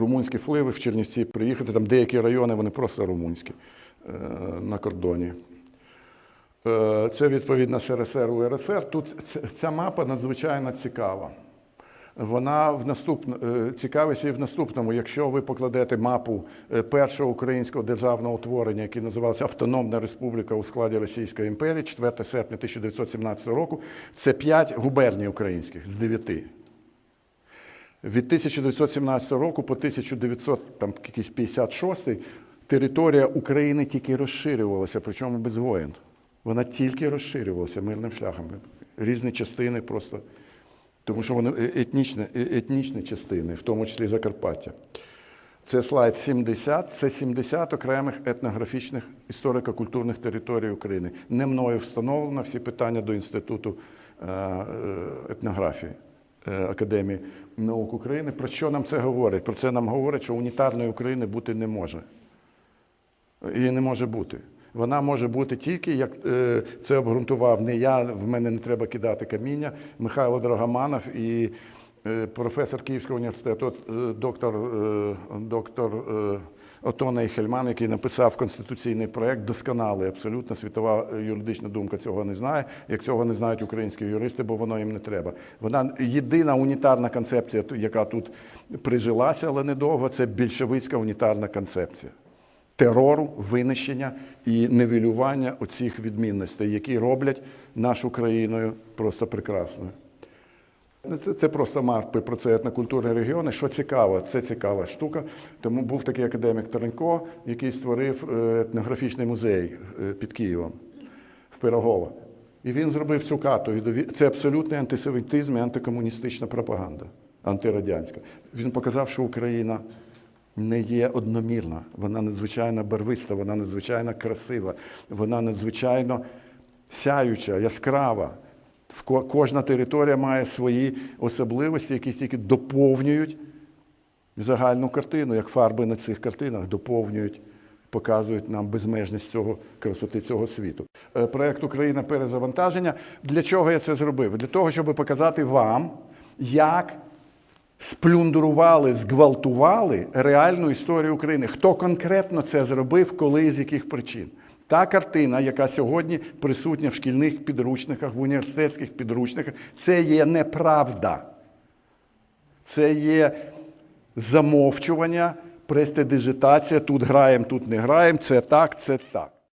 румунські впливи в Чернівці приїхати. Там деякі райони вони просто румунські е, на кордоні. Е, Це відповідно СРСР УРСР. Тут ця мапа надзвичайно цікава. Вона в наступно е, цікавість і в наступному. Якщо ви покладете мапу першого українського державного утворення, який називався Автономна Республіка у складі Російської імперії, 4 серпня 1917 року, це 5 губерній українських з 9. Від 1917 року по 1956 територія України тільки розширювалася, причому без воєн. Вона тільки розширювалася мирним шляхом. Різні частини просто, тому що вони е- етнічні, е- етнічні частини, в тому числі Закарпаття. Це слайд 70, це 70 окремих етнографічних історико-культурних територій України. Не мною встановлено всі питання до Інституту е, етнографії Академії наук України. Про що нам це говорить? Про це нам говорить, що унітарної України бути не може. Її не може бути. Вона може бути тільки, як е, це обґрунтував не я, в мене не треба кидати каміння, Михайло Драгоманов і е, професор Київського університету, е, доктор, е, доктор е, Отона Іхельман, який написав конституційний проект, досконалий, абсолютно світова е, юридична думка цього не знає, як цього не знають українські юристи, бо воно їм не треба. Вона єдина унітарна концепція, яка тут прижилася, але недовго, це більшовицька унітарна концепція терору, винищення і нивелювання оцих відмінностей, які роблять нашу країною просто прекрасною. Це, це просто мапи про це етнокультурні регіони. Що цікаво, це цікава штука. Тому був такий академік Таренко, який створив е, етнографічний музей е, під Києвом в Пирогово. І він зробив цю карту. Це абсолютний антисемітизм і антикомуністична пропаганда, антирадянська. Він показав, що Україна не є одномірна, вона надзвичайно барвиста, вона надзвичайно красива, вона надзвичайно сяюча, яскрава. Кожна територія має свої особливості, які тільки доповнюють загальну картину, як фарби на цих картинах доповнюють, показують нам безмежність цього красоти цього світу. Е, Проект Україна перезавантаження. Для чого я це зробив? Для того, щоб показати вам, як сплюндрували, зґвалтували реальну історію України. Хто конкретно це зробив, коли і з яких причин? Та картина, яка сьогодні присутня в шкільних підручниках, в університетських підручниках, це є неправда. Це є замовчування, престидижитація. Тут граємо, тут не граємо. Це так, це так.